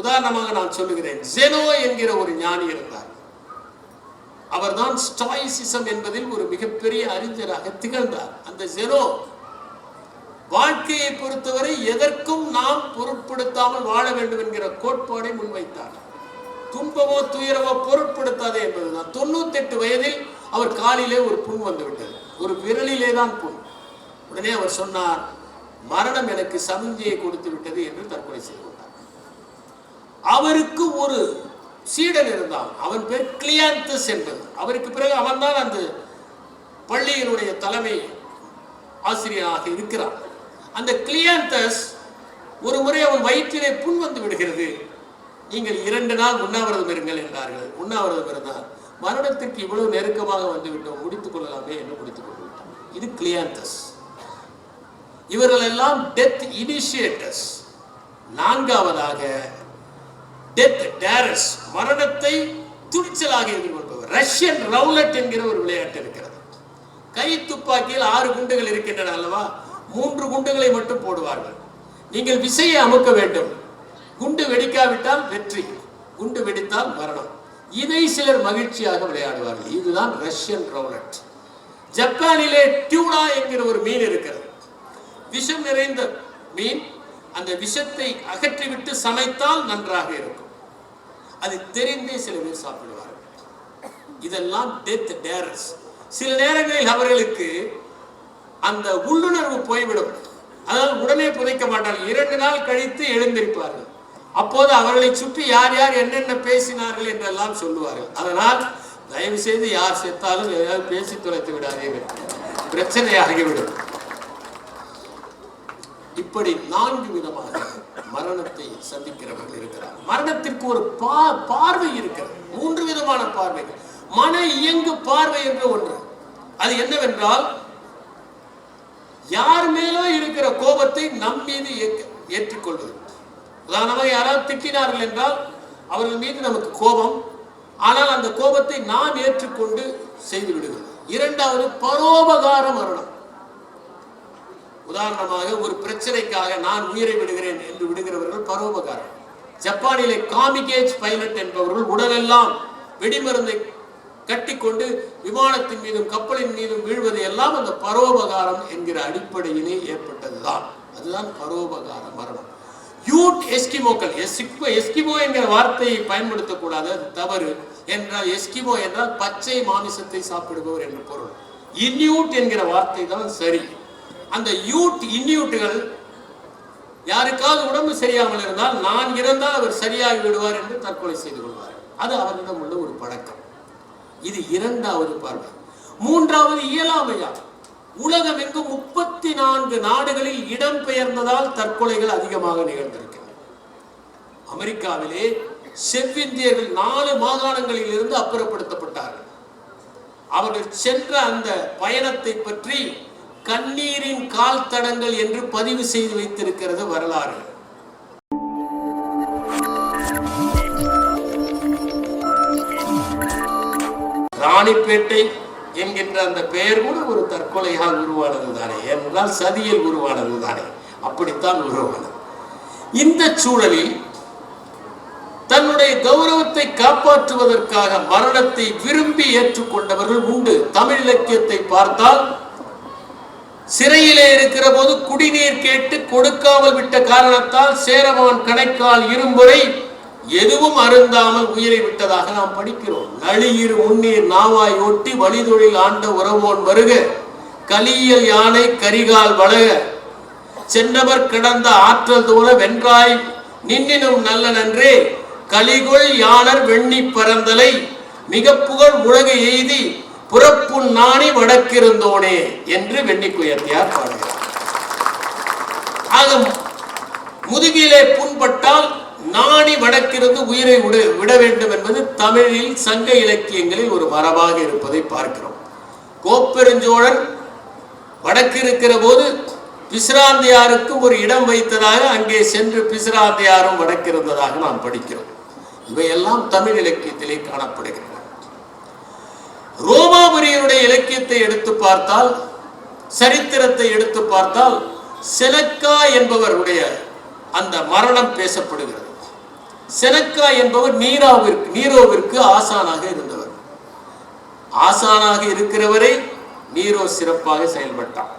உதாரணமாக நான் சொல்லுகிறேன். ஜெனோ என்கிற ஒரு ஞானி இருந்தார். அவர்தான் ஸ்டாய்சிசம் என்பதில் ஒரு மிகப்பெரிய அறிஞராக திகழ்ந்தார். அந்த ஜெனோ வாழ்க்கையை பொறுத்தவரை எதற்கும் நாம் பொருட்படுத்தாமல் வாழ வேண்டும் என்கிற கோட்பாடை முன்வைத்தார். துன்பமோ துயரமோ பொருட்படுத்தாதே என்பதுதான். தொண்ணூத்தி எட்டு வயதில் அவர் காலிலே ஒரு புண் வந்து விட்டது ஒரு விரலிலே தான் புண். உடனே அவர் சொன்னார் மரணம் எனக்கு சமிஞ்சையை கொடுத்து விட்டது என்று தற்கொலை செய்தார் அவருக்கு ஒரு சீடன் இருந்தான். அவன் பேர் கிளியாந்தஸ் என்பது. அவருக்கு பிறகு அவன்தான் அந்த பள்ளியினுடைய தலைமை ஆசிரியராக இருக்கிறான். அந்த கிளியாந்தஸ் ஒரு முறை அவன் வயிற்றிலே புண் வந்து விடுகிறது. நீங்கள் இரண்டு நாள் உண்ணாவிரதம் இருங்கள் என்றார்கள். உண்ணாவிரதம் இருந்தார் மரணத்திற்கு இவ்வளவு நெருக்கமாக வந்துவிட்டோம். முடித்துக் கொள்ளலாமே என்று முடித்துக் கொண்டு விட்டான் இது கிளியாந்தஸ் இவர்கள் எல்லாம் டெத் இனிஷியேட்டர்ஸ். நான்காவதாக டெத் டேரஸ் மரணத்தை துணிச்சலாக எதிர்கொள்பவர் ரஷ்யன் ரவுலட் என்கிற ஒரு விளையாட்டு இருக்கிறது. கை துப்பாக்கியில் ஆறு குண்டுகள் இருக்கின்றன அல்லவா? மூன்று குண்டுகளை மட்டும் போடுவார்கள். நீங்கள் விசையை அமுக்க வேண்டும். குண்டு வெடிக்காவிட்டால் வெற்றி குண்டு வெடித்தால் மரணம். இதை சிலர் மகிழ்ச்சியாக விளையாடுவார்கள். இதுதான் ரஷ்யன் ரவுலட். ஜப்பானிலே டியூனா என்கிற ஒரு மீன் இருக்கிறது. விஷம் நிறைந்த மீன் அந்த விஷத்தை அகற்றிவிட்டு சமைத்தால் நன்றாக இருக்கும். அது தெரிந்தே சில பேர் சாப்பிடுவார்கள். இதெல்லாம் டெத் டேரஸ் சில நேரங்களில் அவர்களுக்கு அந்த உள்ளுணர்வு போய்விடும். அதாவது உடனே புதைக்க மாட்டார்கள். இரண்டு நாள் கழித்து எழுந்திருப்பார்கள். அப்போது அவர்களை சுற்றி யார் யார் என்னென்ன பேசினார்கள் என்றெல்லாம் சொல்லுவார்கள். அதனால் தயவு செய்து யார் செத்தாலும் ஏதாவது பேசி துளைத்து விடாதீர்கள். பிரச்சனையாகிவிடும். இப்படி நான்கு விதமாக மரணத்தை சந்திக்கிறவர்கள் இருக்கிறார். மரணத்திற்கு ஒரு பா பார்வை இருக்கிறது. மூன்று விதமான பார்வைகள். மன இயங்கு பார்வை என்று ஒன்று. அது என்னவென்றால் யார் மேலோ இருக்கிற கோபத்தை நம் மீது ஏற்றுக்கொள்வது. உதாரணமாக யாராவது திட்டினார்கள் என்றால் அவர்கள் மீது நமக்கு கோபம். ஆனால் அந்த கோபத்தை நாம் ஏற்றுக்கொண்டு செய்து விடுவது இரண்டாவது பரோபகார மரணம். உதாரணமாக ஒரு பிரச்சனைக்காக நான் உயிரை விடுகிறேன் என்று விடுகிறவர்கள் பரோபகாரம். ஜப்பானிலே காமிகேஜ் பைலட் என்பவர்கள் உடலெல்லாம் வெடிமருந்தை கட்டிக்கொண்டு விமானத்தின் மீதும் கப்பலின் மீதும் வீழ்வது எல்லாம் அந்த பரோபகாரம் என்கிற அடிப்படையிலே ஏற்பட்டதுதான். அதுதான் பரோபகார மரணம். யூட் எஸ்கிமோக்கள் எஸ்கிமோ எஸ்கிமோ என்கிற வார்த்தையை பயன்படுத்தக்கூடாது அது தவறு. என்றால் எஸ்கிமோ என்றால் பச்சை மாமிசத்தை சாப்பிடுபவர் என்று பொருள். இன்யூட் என்கிற வார்த்தை தான் சரி. அந்த யூட் இன்யூட்டுகள் யாருக்காவது உடம்பு சரியாமல் இருந்தால் நான் இறந்தால் அவர் சரியாகி விடுவார் என்று தற்கொலை செய்து கொள்வார். அது அவரிடம் உள்ள ஒரு பழக்கம். இது இரண்டாவது பார்வை. மூன்றாவது இயலாமையா? உலகம் எங்கும் முப்பத்தி நான்கு நாடுகளில் இடம் பெயர்ந்ததால் தற்கொலைகள் அதிகமாக நிகழ்ந்திருக்கின்றன அமெரிக்காவிலே செவ்விந்தியர்கள் நாலு மாகாணங்களில் இருந்து அப்புறப்படுத்தப்பட்டார்கள். அவர்கள் சென்ற அந்த பயணத்தை பற்றி கண்ணீரின் கால் தடங்கள் என்று பதிவு செய்து வைத்திருக்கிறது வரலாறு. ராணிப்பேட்டை என்கின்ற அந்த பெயர் கூட ஒரு தற்கொலையால் உருவானது தானே என்றால் சதியில் உருவானது தானே அப்படித்தான் உருவானது. இந்த சூழலில் தன்னுடைய கௌரவத்தை காப்பாற்றுவதற்காக மரணத்தை விரும்பி ஏற்றுக்கொண்டவர்கள் உண்டு. தமிழ் இலக்கியத்தை பார்த்தால் சிறையிலே இருக்கிற போது குடிநீர் கேட்டு கொடுக்காமல் விட்ட காரணத்தால் சேரமான் கணைக்கால் இரும்புரை எதுவும் அருந்தாமல் உயிரை விட்டதாக நாம் படிக்கிறோம். நளியிரு முன்னீர் நாவாய் ஒட்டி வழிதொழில் ஆண்ட உறவோன் வருக. கலியல் யானை கரிகால் வளக. சென்றவர் கிடந்த ஆற்றல் தோல வென்றாய் நின்னினும் நல்ல நன்றே. கலிகொள் யானர் வெண்ணி பரந்தலை. மிக புகழ் உலக எய்தி புறப்புண் நாணி வடக்கிருந்தோனே என்று வெண்ணிக்குயர்த்தியார் பாடுகிறார். ஆக முதுகிலே புண்பட்டால் நாணி வடக்கிருந்து உயிரை விட விட வேண்டும் என்பது தமிழில் சங்க இலக்கியங்களில் ஒரு மரபாக இருப்பதை பார்க்கிறோம். கோப்பெருஞ்சோழன் வடக்கு இருக்கிற போது பிசுராந்தியாருக்கு ஒரு இடம் வைத்ததாக அங்கே சென்று பிசிராந்தையாரும் வடக்கிருந்ததாக நாம் படிக்கிறோம். இவையெல்லாம் தமிழ் இலக்கியத்திலே காணப்படுகின்றன. ரோ இலக்கியத்தை எடுத்து பார்த்தால் சரித்திரத்தை எடுத்து பார்த்தால் செனக்கா என்பவருடைய அந்த மரணம் பேசப்படுகிறது. செனக்கா என்பவர் நீராவிற்கு நீரோவிற்கு ஆசானாக இருந்தவர். ஆசானாக இருக்கிறவரை நீரோ சிறப்பாக செயல்பட்டார்.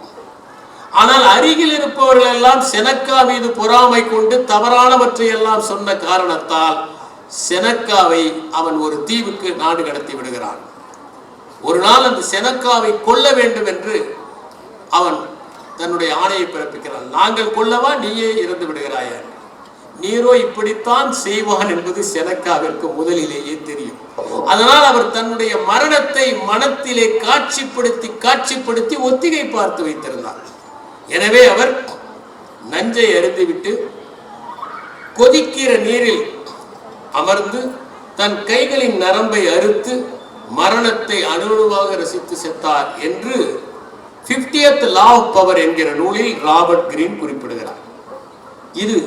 ஆனால் அருகில் இருப்பவர்கள் எல்லாம் செனக்கா மீது பொறாமை கொண்டு தவறானவற்றை எல்லாம் சொன்ன காரணத்தால் செனக்காவை அவன் ஒரு தீவுக்கு நாடு கடத்தி விடுகிறான். ஒரு நாள் அந்த செனக்காவை கொல்ல வேண்டும் என்று அவன் தன்னுடைய ஆணையை பிறப்பிக்கிறான். நாங்கள் கொல்லவா? நீயே இறந்து விடுகிறாயா. நீரோ இப்படித்தான் செய்வான் என்பது செனக்காவிற்கு முதலிலேயே தெரியும். அதனால் அவர் தன்னுடைய மரணத்தை மனத்திலே காட்சிப்படுத்தி காட்சிப்படுத்தி ஒத்திகை பார்த்து வைத்திருந்தார். எனவே அவர் நஞ்சை அறிந்துவிட்டு கொதிக்கிற நீரில் அமர்ந்து தன் கைகளின் நரம்பை அறுத்து மரணத்தை அணுவாக ரசித்து செத்தார் என்று 50th லா ஆஃப் பவர் என்கிற நூலில் ராபர்ட் கிரீன் குறிப்பிடுகிறார். இது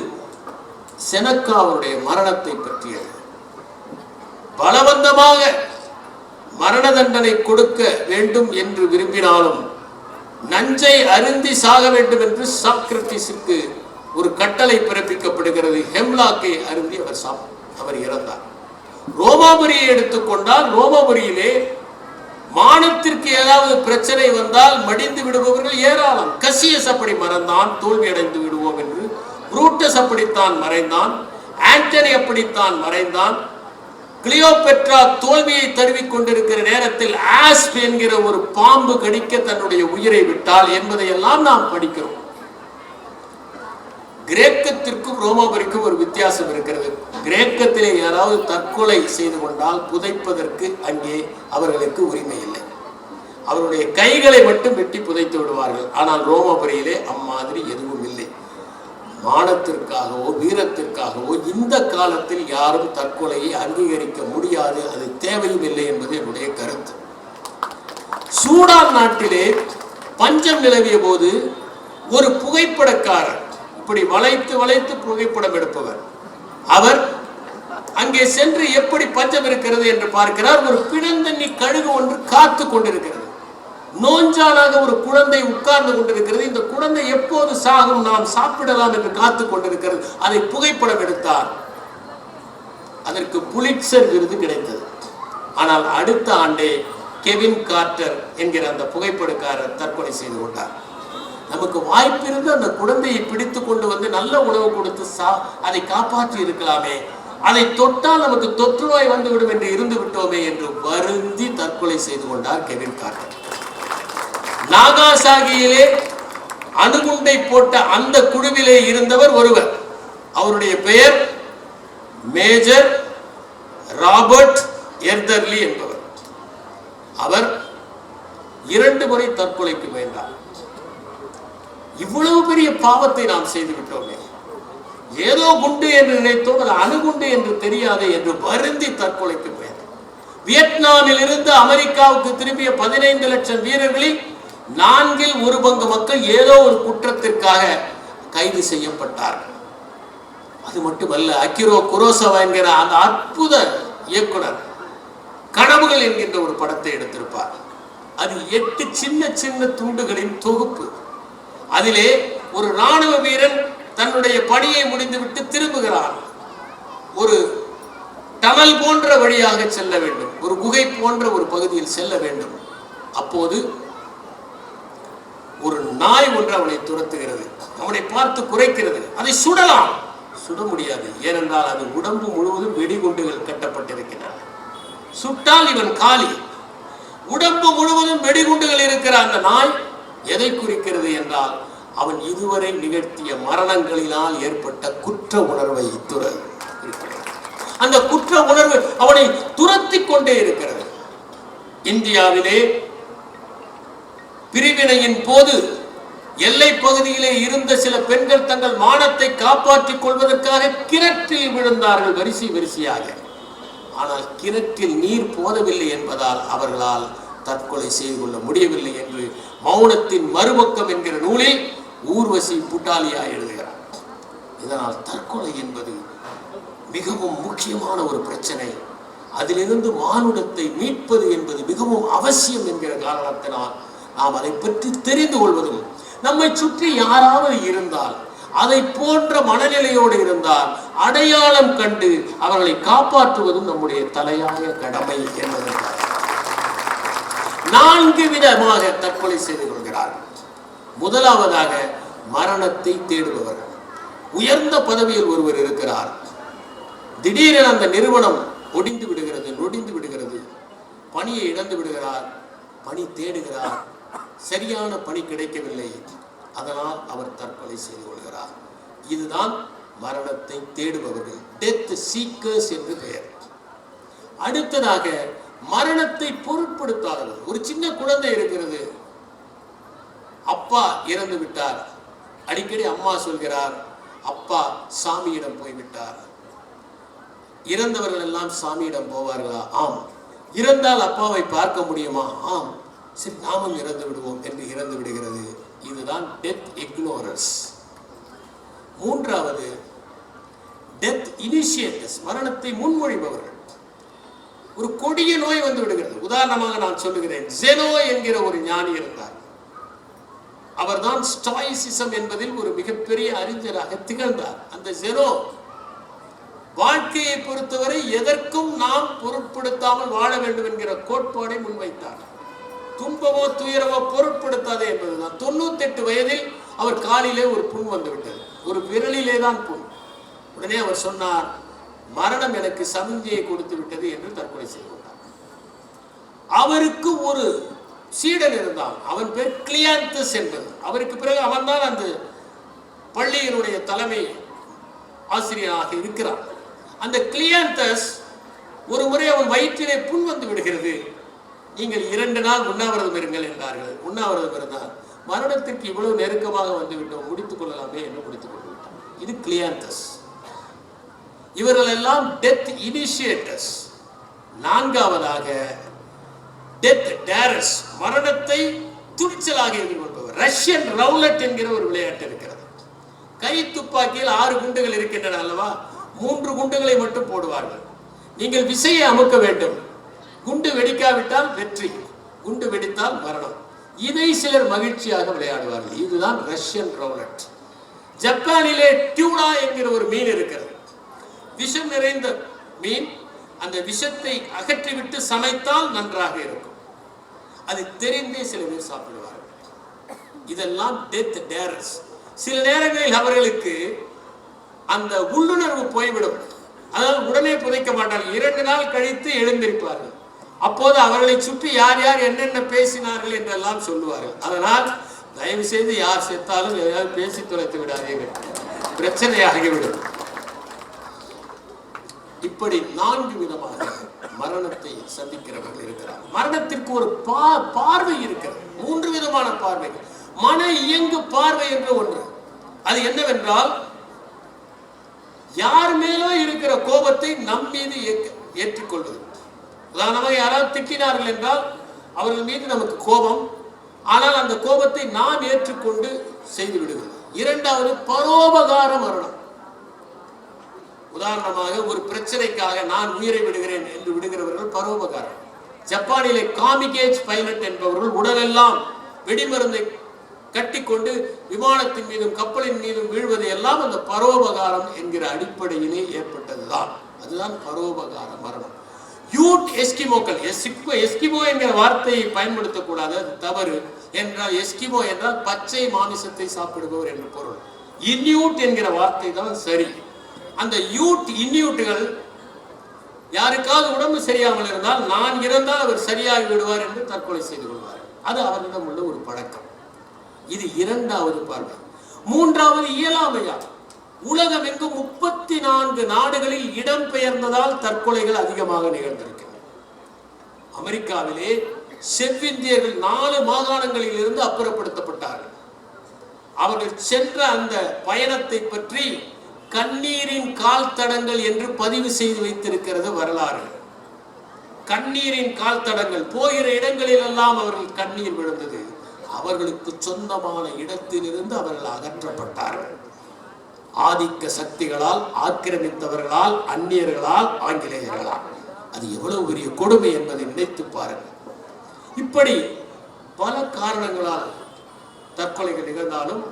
செனக்காவுடைய மரணத்தை பற்றியது. பலவந்தமாக மரண தண்டனை கொடுக்க வேண்டும் என்று விரும்பினாலும் நஞ்சை அருந்தி சாக வேண்டும் என்று சாக்ரட்டிஸுக்கு ஒரு கட்டளை பிறப்பிக்கப்படுகிறது. ஹெம்லாக்கை அருந்தி அவர் சாப் அவர் இறந்தார். ரோமாபுரியை எடுத்துக்கொண்டால் ரோமாபுரியிலே மானத்திற்கு ஏதாவது பிரச்சனை வந்தால் மடிந்து விடுபவர்கள் ஏராளம். கசியஸ் அப்படி மறந்தான் தோல்வி அடைந்து விடுவோம் என்று. புரூட்டஸ் அப்படித்தான் மறைந்தான். ஆண்டனி அப்படித்தான் மறைந்தான். கிளியோபெட்ரா தோல்வியை தழுவிக் கொண்டிருக்கிற நேரத்தில் ஆஸ்ப் என்கிற ஒரு பாம்பு கடிக்க தன்னுடைய உயிரை விட்டால் என்பதையெல்லாம் நாம் படிக்கிறோம். கிரேக்கத்திற்கும் ரோமாபுரிக்கும் ஒரு வித்தியாசம் இருக்கிறது. கிரேக்கத்திலே யாராவது தற்கொலை செய்து கொண்டால் புதைப்பதற்கு அங்கே அவர்களுக்கு உரிமை இல்லை. அவருடைய கைகளை மட்டும் வெட்டி புதைத்து விடுவார்கள். ஆனால் ரோமாபுரியிலே அம்மாதிரி எதுவும் இல்லை. மானத்திற்காகவோ வீரத்திற்காகவோ இந்த காலத்தில் யாரும் தற்கொலையை அங்கீகரிக்க முடியாது. அது தேவையும் இல்லை என்பது என்னுடைய கருத்து. சூடான் நாட்டிலே பஞ்சம் நிலவிய போது ஒரு புகைப்படக்காரர் இப்படி வளைத்து வளைத்து புகைப்படம் எடுப்பவர். அவர் அங்கே சென்று எப்படி பஞ்சம் இருக்கிறது என்று பார்க்கிறார். ஒரு பிணந்தண்ணி கழுகு ஒன்று காத்து கொண்டிருக்கிறது. நோஞ்சாலாக ஒரு குழந்தை உட்கார்ந்து கொண்டிருக்கிறது. இந்த குழந்தை எப்போது சாகும்? நாம் சாப்பிடலாம் என்று காத்து கொண்டிருக்கிறது. அதை புகைப்படம் எடுத்தார். அதற்கு புலிட்சர் விருது கிடைத்தது. ஆனால் அடுத்த ஆண்டே கெவின் கார்ட்டர் என்கிற அந்த புகைப்படக்காரர் தற்கொலை செய்து கொண்டார். நமக்கு வாய்ப்பிருந்து அந்த குழந்தையை பிடித்து கொண்டு வந்து நல்ல உணவு கொடுத்து சா அதை காப்பாற்றி இருக்கலாமே. அதை தொட்டால் நமக்கு தொற்று நோய் வந்துவிடும் என்று இருந்து விட்டோமே என்று வருந்தி தற்கொலை செய்து கொண்டார் கெவின் கார்டர் நாகாசாகியிலே அணுகுண்டை போட்ட அந்த குழுவிலே இருந்தவர் ஒருவர். அவருடைய பெயர் மேஜர் ராபர்ட் எர்தர்லி என்பவர். அவர் இரண்டு முறை தற்கொலைக்கு முயன்றார். இவ்வளவு பெரிய பாவத்தை நாம் செய்து விட்டோமே ஏதோ குண்டு என்று நினைத்தோம் அது அணுகுண்டு என்று தெரியாதே என்று வருந்தி தற்கொலைக்கு போயார் வியட்நாமில் இருந்து அமெரிக்காவுக்கு திரும்பிய பதினைந்து லட்சம் வீரர்களில் நான்கில் ஒரு பங்கு மக்கள் ஏதோ ஒரு குற்றத்திற்காக கைது செய்யப்பட்டார்கள். அது மட்டுமல்ல அக்கிரோ குரோசவா என்கிற அந்த அற்புத இயக்குனர் கனவுகள் என்கின்ற ஒரு படத்தை எடுத்திருப்பார். அது எட்டு சின்ன சின்ன துண்டுகளின் தொகுப்பு. அதிலே ஒரு ராணுவ வீரன் தன்னுடைய பணியை முடிந்துவிட்டு திரும்புகிறான். ஒரு டனல் போன்ற வழியாக செல்ல வேண்டும். ஒரு குகை போன்ற ஒரு பகுதியில் செல்ல வேண்டும். அப்போது ஒரு நாய் ஒன்று அவனை துரத்துகிறது. அவனை பார்த்து குறைக்கிறது. அதை சுடலாம். சுட முடியாது. ஏனென்றால் அது உடம்பு முழுவதும் வெடிகுண்டுகள் கட்டப்பட்டிருக்கின்றன. சுட்டால் இவன் காலி. உடம்பு முழுவதும் வெடிகுண்டுகள் இருக்கிற அந்த நாய் எதை குறிக்கிறது என்றால் அவன் இதுவரை நிகழ்த்திய மரணங்களினால் ஏற்பட்ட குற்ற உணர்வை துற அந்த குற்ற உணர்வு அவனை துரத்தி கொண்டே இருக்கிறது. இந்தியாவிலே பிரிவினையின் போது எல்லை பகுதியிலே இருந்த சில பெண்கள் தங்கள் மானத்தை காப்பாற்றிக் கொள்வதற்காக கிணற்றில் விழுந்தார்கள் வரிசை வரிசையாக. ஆனால் கிணற்றில் நீர் போதவில்லை என்பதால் அவர்களால் தற்கொலை செய்து கொள்ள முடியவில்லை என்று மௌனத்தின் மறுபக்கம் என்கிற நூலில் ஊர்வசி புட்டாலியா எழுதுகிறார். இதனால் தற்கொலை என்பது மிகவும் முக்கியமான ஒரு பிரச்சனை. அதிலிருந்து மானுடத்தை மீட்பது என்பது மிகவும் அவசியம் என்கிற காரணத்தினால் நாம் அதை பற்றி தெரிந்து கொள்வதும் நம்மை சுற்றி யாராவது இருந்தால் அதை போன்ற மனநிலையோடு இருந்தால் அடையாளம் கண்டு அவர்களை காப்பாற்றுவதும் நம்முடைய தலையாய கடமை என்பதற்காக நான்கு விதமாக தற்கொலை செய்து கொள்கிறார்கள் முதலாவதாக மரணத்தை தேடுபவர்கள் உயர்ந்த பதவியில் ஒருவர் இருக்கிறார். திடீரென அந்த நிறுவனம் ஒடிந்து விடுகிறது நொடிந்து விடுகிறது. பணியை இழந்து விடுகிறார் பணி தேடுகிறார். சரியான பணி கிடைக்கவில்லை. அதனால் அவர் தற்கொலை செய்து கொள்கிறார். இதுதான் மரணத்தை தேடுபவர்கள். டெத் சீக்கர்ஸ் என்று பெயர். அடுத்ததாக மரணத்தை பொருட்படுத்தாதவர்கள் ஒரு சின்ன குழந்தை இருக்கிறது. அப்பா இறந்து விட்டார். அடிக்கடி அம்மா சொல்கிறார் அப்பா சாமியிடம் போய்விட்டார் இறந்தவர்கள் எல்லாம் சாமியிடம் போவார்களா? ஆம். இறந்தால் அப்பாவை பார்க்க முடியுமா? ஆம். சரி நாமும் இறந்து விடுவோம் என்று இறந்து விடுகிறது. இதுதான் டெத் இக்னோரன்ஸ் மூன்றாவது டெத் இனிஷியேட்டர்ஸ் மரணத்தை முன்மொழிபவர்கள். ஒரு கொடிய நோய் வந்து விடுகிறது. உதாரணமாக நான் சொல்லுகிறேன் ஜெனோ என்கிற ஒரு ஞானி இருந்தார். அவர்தான் ஸ்டாயிசிசம் என்பதில் ஒரு மிகப்பெரிய அறிஞராக திகழ்ந்தார். அந்த ஜெனோ வாழ்க்கையை பொறுத்தவரை எதற்கும் நாம் பொருட்படுத்தாமல் வாழ வேண்டும் என்கிற கோட்பாடை முன்வைத்தார். துன்பமோ துயரமோ பொருட்படுத்தாதே என்பதுதான். தொண்ணூத்தெட்டு வயதில் அவர் காலிலே ஒரு புண் வந்து விட்டது. ஒரு விரலிலே தான் புண். உடனே அவர் சொன்னார் மரணம் எனக்கு சமிஞ்சையை கொடுத்து விட்டது என்று தற்கொலை செய்து கொண்டார் அவருக்கு ஒரு சீடன் இருந்தான். அவன் பேர் கிளியாந்தஸ் என்பது. அவருக்கு பிறகு அவன்தான் அந்த பள்ளியினுடைய தலைமை ஆசிரியராக இருக்கிறான். அந்த கிளியாந்தஸ் ஒரு முறை அவன் வயிற்றிலே புண் வந்து விடுகிறது. நீங்கள் இரண்டு நாள் உண்ணாவிரதம் இருங்கள் என்றார்கள். உண்ணாவிரதம் இருந்தால் மரணத்திற்கு இவ்வளவு நெருக்கமாக வந்துவிட்டோம் முடித்துக் கொள்ளலாமே என்று முடித்துக் கொண்டு விட்டான். இது கிளியாந்தஸ் இவர்கள் எல்லாம் டெத் இனிஷியேட்டர்ஸ் நான்காவதாக டெத் டேரஸ் மரணத்தை துணிச்சலாக எதிர்கொள்பவர். ரஷ்யன் ரவுலட் என்கிற ஒரு விளையாட்டு இருக்கிறது. கை துப்பாக்கியில் ஆறு குண்டுகள் இருக்கின்றன அல்லவா? மூன்று குண்டுகளை மட்டும் போடுவார்கள். நீங்கள் விசையை அமுக்க வேண்டும். குண்டு வெடிக்காவிட்டால் வெற்றி குண்டு வெடித்தால் மரணம். இதை சிலர் மகிழ்ச்சியாக விளையாடுவார்கள். இதுதான் ரஷ்யன் ரவுலட் ஜப்பானிலே டியூனா என்கிற ஒரு மீன் இருக்கிறது. விஷம் நிறைந்த மீன் அந்த விஷத்தை அகற்றிவிட்டு சமைத்தால் நன்றாக இருக்கும். அது தெரிந்தே சில பேர் சாப்பிடுவார்கள். இதெல்லாம் டெத் டேரஸ் சில நேரங்களில் அவர்களுக்கு அந்த உள்ளுணர்வு போய்விடும். அதாவது உடனே புதைக்க மாட்டார்கள். இரண்டு நாள் கழித்து எழுந்திருப்பார்கள். அப்போது அவர்களை சுற்றி யார் யார் என்னென்ன பேசினார்கள் என்றெல்லாம் சொல்லுவார்கள். அதனால் தயவு செய்து யார் செத்தாலும் எதையாவது பேசி தொலைத்து விடாதீர்கள். பிரச்சனையாகிவிடும். இப்படி நான்கு விதமாக மரணத்தை சந்திக்கிறவர்கள் இருக்கிறார். மரணத்திற்கு ஒரு பா பார்வை இருக்கிறது. மூன்று விதமான பார்வை மன இயங்கு பார்வை என்று ஒன்று. அது என்னவென்றால் யார் மேலோ இருக்கிற கோபத்தை நம் மீது ஏற்றுக்கொள்வது. உதாரணமாக யாராவது திட்டினார்கள் என்றால் அவர்கள் மீது நமக்கு கோபம். ஆனால் அந்த கோபத்தை நாம் ஏற்றுக்கொண்டு செய்து விடுவது இரண்டாவது பரோபகார மரணம். உதாரணமாக ஒரு பிரச்சனைக்காக நான் உயிரை விடுகிறேன் என்று விடுகிறவர்கள் பரோபகாரம். ஜப்பானிலே காமிகேஜ் பைலட் என்பவர்கள் உடலெல்லாம் வெடிமருந்தை கட்டிக்கொண்டு விமானத்தின் மீதும் கப்பலின் மீதும் வீழ்வது எல்லாம் அந்த பரோபகாரம் என்கிற அடிப்படையிலே ஏற்பட்டதுதான். அதுதான் பரோபகார மரணம். யூட் எஸ்கிமோக்கள் எஸ்கிமோ எஸ்கிமோ என்கிற வார்த்தையை பயன்படுத்தக்கூடாது அது தவறு. என்றால் எஸ்கிமோ என்றால் பச்சை மாமிசத்தை சாப்பிடுபவர் என்று பொருள். இன்யூட் என்கிற வார்த்தை தான் சரி. அந்த யூட் இன்யூட்டுகள் யாருக்காவது உடம்பு சரியாமல் இருந்தால் நான் இறந்தால் அவர் சரியாகி விடுவார் என்று தற்கொலை செய்து கொள்வார். அது அவரிடம் உள்ள ஒரு பழக்கம். இது இரண்டாவது பார்வை. மூன்றாவது இயலாமையா? உலகம் எங்கும் முப்பத்தி நான்கு நாடுகளில் இடம் பெயர்ந்ததால் தற்கொலைகள் அதிகமாக நிகழ்ந்திருக்கின்றன அமெரிக்காவிலே செவ்விந்தியர்கள் நாலு மாகாணங்களில் இருந்து அப்புறப்படுத்தப்பட்டார்கள். அவர்கள் சென்ற அந்த பயணத்தை பற்றி கண்ணீரின் கால் தடங்கள் என்று பதிவு செய்து வைத்திருக்கிறது வரலாறு. கண்ணீரின் கால் தடங்கள். போகிற இடங்களில் எல்லாம் அவர்கள் கண்ணீர் விழுந்தது. அவர்களுக்கு சொந்தமான இடத்திலிருந்து அவர்கள் அகற்றப்பட்டார்கள். ஆதிக்க சக்திகளால் ஆக்கிரமித்தவர்களால் அந்நியர்களால் ஆங்கிலேயர்களால். அது எவ்வளவு பெரிய கொடுமை என்பதை நினைத்து பாருங்கள். இப்படி பல காரணங்களால் தற்கொலைகள் நிகழ்ந்தாலும்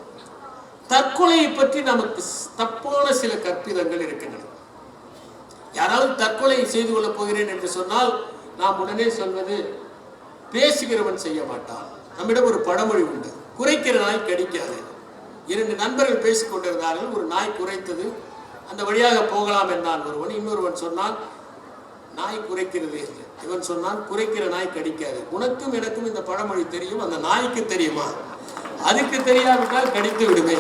தற்கொலையை பற்றி நமக்கு தப்பான சில கற்பிதங்கள் இருக்கின்றன. யாராவது தற்கொலை செய்து கொள்ளப் போகிறேன் என்று சொன்னால் நாம் உடனே சொல்வது பேசுகிறவன் செய்ய மாட்டான். நம்மிடம் ஒரு பழமொழி உண்டு. குறைக்கிற நாய் கடிக்காது. இரண்டு நண்பர்கள் பேசிக் கொண்டிருந்தார்கள். ஒரு நாய் குறைத்தது. அந்த வழியாக போகலாம் என்றான் ஒருவன். இன்னொருவன் சொன்னான் நாய் குறைக்கிறது என்று. இவன் சொன்னான் குறைக்கிற நாய் கடிக்காது. உனக்கும் எனக்கும் இந்த பழமொழி தெரியும். அந்த நாய்க்கு தெரியுமா? அதுக்கு தெரியாவிட்டால் கடித்து விடுமே.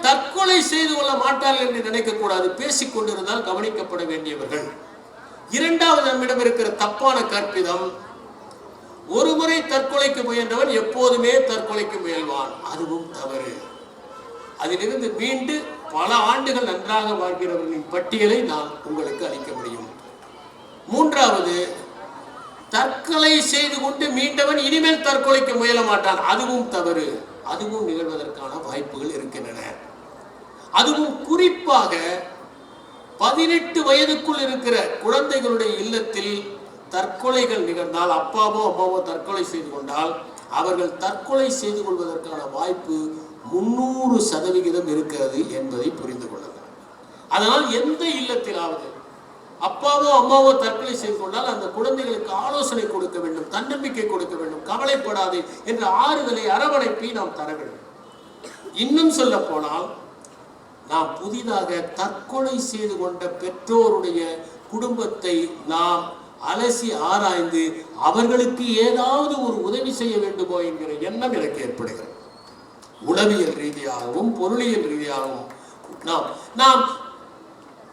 தற்கொலை செய்து கொள்ள மாட்டார்கள் என்று நினைக்கக்கூடாது பேசிக் கொண்டிருந்தால் கவனிக்கப்பட வேண்டியவர்கள். இரண்டாவது நம்மிடம் இருக்கிற தப்பான கற்பிதம் ஒரு முறை தற்கொலைக்கு முயன்றவன் எப்போதுமே தற்கொலைக்கு முயல்வான். அதுவும் தவறு. அதிலிருந்து மீண்டு பல ஆண்டுகள் நன்றாக வாழ்கிறவர்களின் பட்டியலை நான் உங்களுக்கு அளிக்க முடியும். மூன்றாவது தற்கொலை செய்து கொண்டு மீண்டவன் இனிமேல் தற்கொலைக்கு முயல மாட்டான். அதுவும் தவறு. அதுவும் நிகழ்வதற்கான வாய்ப்புகள் இருக்கின்றன. அதுவும் குறிப்பாக பதினெட்டு வயதுக்குள் இருக்கிற குழந்தைகளுடைய இல்லத்தில் தற்கொலைகள் நிகழ்ந்தால் அப்பாவோ அம்மாவோ தற்கொலை செய்து கொண்டால் அவர்கள் தற்கொலை செய்து கொள்வதற்கான வாய்ப்பு முன்னூறு சதவிகிதம் இருக்கிறது என்பதை புரிந்து கொள்ளுங்கள் அதனால் எந்த இல்லத்திலாவது அப்பாவோ அம்மாவோ தற்கொலை செய்து கொண்டால் அந்த குழந்தைகளுக்கு ஆலோசனை கொடுக்க வேண்டும் தன்னம்பிக்கை கொடுக்க வேண்டும் கவலைப்படாதே என்ற ஆறுதலை அரவணைப்பை நாம் தர வேண்டும். இன்னும் சொல்ல போனால் நாம் புதிதாக தற்கொலை செய்து கொண்ட பெற்றோருடைய குடும்பத்தை நாம் அலசி ஆராய்ந்து அவர்களுக்கு ஏதாவது ஒரு உதவி செய்ய வேண்டுமோ என்கிற எண்ணம் எனக்கு ஏற்படுகிறது. உளவியல் ரீதியாகவும் பொருளியல் ரீதியாகவும் நாம் நாம்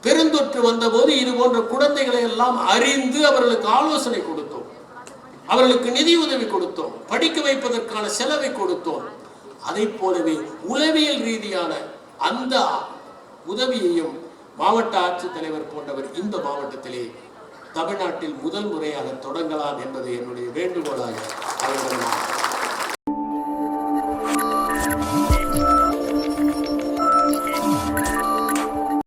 பெருந்தொற்று வந்தபோது இது போன்ற குழந்தைகளை எல்லாம் அறிந்து அவர்களுக்கு ஆலோசனை கொடுத்தோம். அவர்களுக்கு நிதி உதவி கொடுத்தோம். படிக்க வைப்பதற்கான செலவை கொடுத்தோம். அதை போலவே உளவியல் ரீதியான அந்த உதவியையும் மாவட்ட ஆட்சித்தலைவர் போன்றவர் இந்த மாவட்டத்திலே தமிழ்நாட்டில் முதல் முறையாக தொடங்கலாம் என்பது என்னுடைய வேண்டுகோளாக அவர்கள்